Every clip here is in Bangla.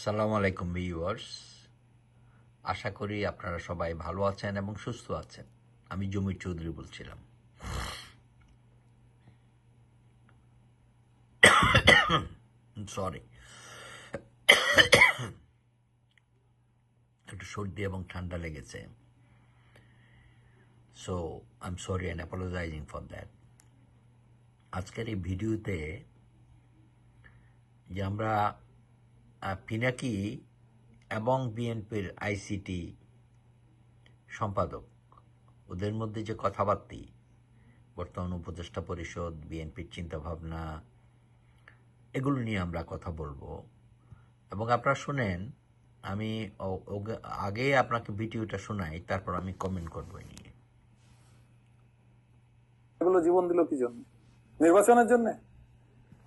সালামু আলাইকুম ভিউয়ার্স আশা করি আপনারা সবাই ভালো আছেন এবং সুস্থ আছেন। আমি জমির চৌধুরী বলছিলাম। সরি একটু সর্দি এবং ঠান্ডা লেগেছে। So I am sorry and apologising for that আজকের এই ভিডিওতে যে আমরা পিনাকি এবং বিএনপির আইসিটি সম্পাদক। ওদের মধ্যে যে কথাবার্তি, বর্তমান উপদেষ্টা পরিষদ, বিএনপির চিন্তাভাবনা, এগুলো নিয়ে আমরা কথা বলব। এবং আপনারা শুনেন, আমি আগে আপনাকে ভিডিওটা শোনাই, তারপর আমি কমেন্ট করব নিয়ে। জীবন দিল কি জন্য? নির্বাচনের জন্য?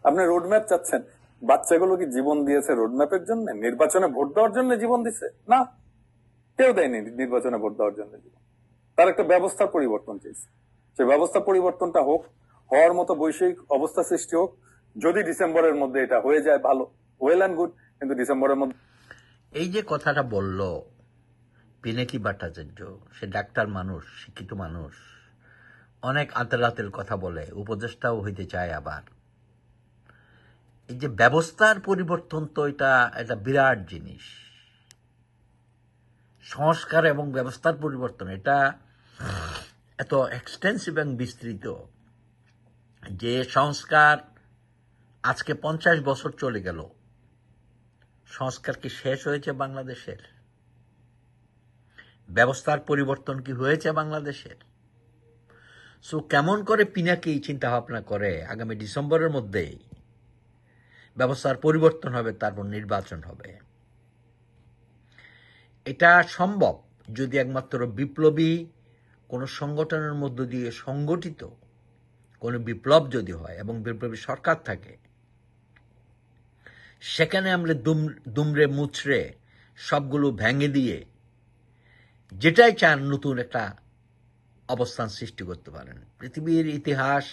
আপনি রোডম্যাপ চাচ্ছেন। বাচ্চাগুলো কি জীবন দিয়েছে রোডম্যাপের জন্য? নির্বাচনে ভোট দেওয়ার জন্য জীবন দিছে? না। কেউ দেয়নি নির্বাচনে ভোট দেওয়ার জন্য জীবন। তার একটা ব্যবস্থার পরিবর্তন চেয়েছে সে ব্যবস্থা পরিবর্তনটা হোক, হওয়ার মতো বৈষয়িক অবস্থা সৃষ্টি হোক, যদি ডিসেম্বরের মধ্যে এটা হয়ে যায়, ভালো। ওয়েল অ্যান্ড গুড কিন্তু ডিসেম্বরের মধ্যে এই যে কথাটা বলল পিনাকি ভট্টাচার্য সে ডাক্তার মানুষ, শিক্ষিত মানুষ। অনেক আন্তর্জাতিক কথা বলে, উপদেষ্টাও হইতে চায় আবার। এই যে ব্যবস্থার পরিবর্তন তো এটা এটা বিরাট জিনিস। সংস্কার এবং ব্যবস্থার পরিবর্তন, এটা এত এক্সটেন্সিভ এবং বিস্তৃত যে সংস্কার আজকে পঞ্চাশ বছর চলে গেল। সংস্কার কি শেষ হয়েছে বাংলাদেশের? ব্যবস্থার পরিবর্তন কি হয়েছে বাংলাদেশের? সো কেমন করে পিনাকি চিন্তা ভাবনা করে আগামী ডিসেম্বরের মধ্যেই? ব্যবস্থার পরিবর্তন হবে, তারপর নির্বাচন হবে। এটা সম্ভব যদি একমাত্র বিপ্লবী কোনো সংগঠনের মধ্য দিয়ে সংগঠিত কোনো বিপ্লব যদি হয় এবং বিপ্লবী সরকার থাকে, সেখানে আমরা দুম, দুমড়ে মুচড়ে সবগুলো ভেঙে দিয়ে যেটাই চান নতুন একটা অবস্থান সৃষ্টি করতে পারেন। পৃথিবীর ইতিহাস,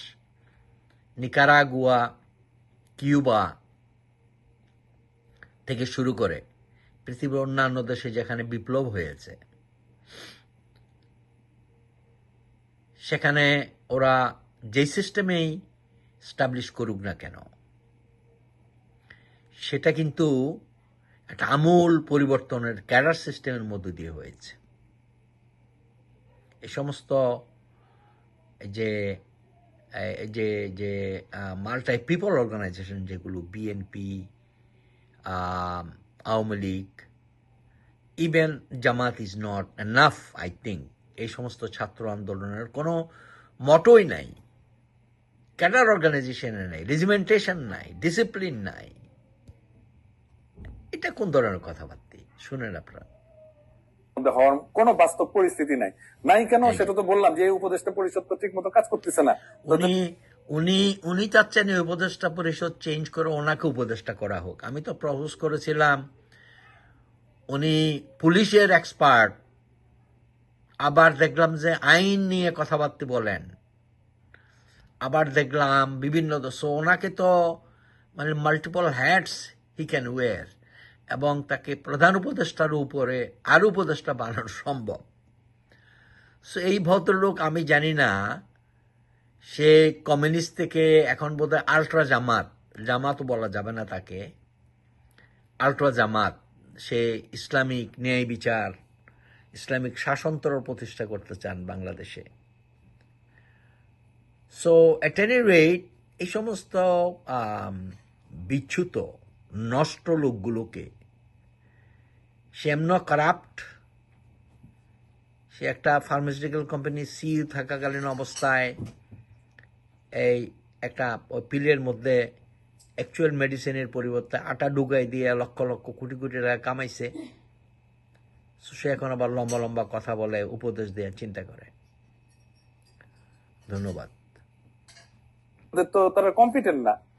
নিকারাগুয়া, কিউবা থেকে শুরু করে পৃথিবীর অন্যান্য দেশে যেখানে বিপ্লব হয়েছে, সেখানে ওরা যেই সিস্টেমেই স্টাবলিশ করুক না কেন, সেটা কিন্তু একটা আমূল পরিবর্তনের ক্যাডার সিস্টেমের মধ্য দিয়ে হয়েছে। এ সমস্ত যে যে যে মাল্টাই পিপল অর্গানাইজেশন যেগুলো BNP Awami League even Jamaat is not enough I think এই সমস্ত ছাত্র আন্দোলনের কোনো মটোই নাই। ক্যাডার অর্গানাইজেশনে নাই রেজিমেন্টেশন নাই ডিসিপ্লিন নাই। এটা কোন ধরনের কথাবার্তা? শুনেন আপনারা। হওয়ার কোনো বাস্তব পরিস্থিতি নাই। নাই কেন? সেটা তো বললাম যে উপদেষ্টা পরিষদ তো ঠিক মতো কাজ করতেছে না। উনি উনি চাচ্ছেন এই উপদেষ্টা পরিষদ চেঞ্জ করে ওনাকে উপদেষ্টা করা হোক। আমি তো প্রপোজ করেছিলাম, উনি পুলিশের এক্সপার্ট আবার দেখলাম যে আইন নিয়ে কথাবার্তা বলেন। আবার দেখলাম বিভিন্ন সো ওনাকে তো মানে multiple hats he can wear এবং তাকে প্রধান উপদেষ্টার উপরে আরও উপদেষ্টা বানানো সম্ভব। সো এই ভদ্রলোক, আমি জানি না সে কমিউনিস্ট থেকে এখন বোধহয় আলট্রা জামাত জামাতও বলা যাবে না তাকে আলট্রা জামাত সে ইসলামিক ন্যায় বিচার ইসলামিক শাসনতন্ত্র প্রতিষ্ঠা করতে চান বাংলাদেশে। সো এট এনি রেট এই সমস্ত আম, বিচ্যুত নষ্ট লোকগুলোকে সে এমন কারাপ্ট সে একটা ফার্মাসিউটিক্যাল কোম্পানি সি থাকাকালীন অবস্থায় এই একটা ওই পিলের মধ্যে অ্যাকচুয়াল মেডিসিনের পরিবর্তে আটা ডুগাই দিয়ে লক্ষ লক্ষ কোটি কোটি টাকা কামাইছে। সে এখন আবার লম্বা লম্বা কথা বলে, উপদেশ দেওয়ার চিন্তা করে। ধন্যবাদ। তো তারা কম্পিটেন্ট না।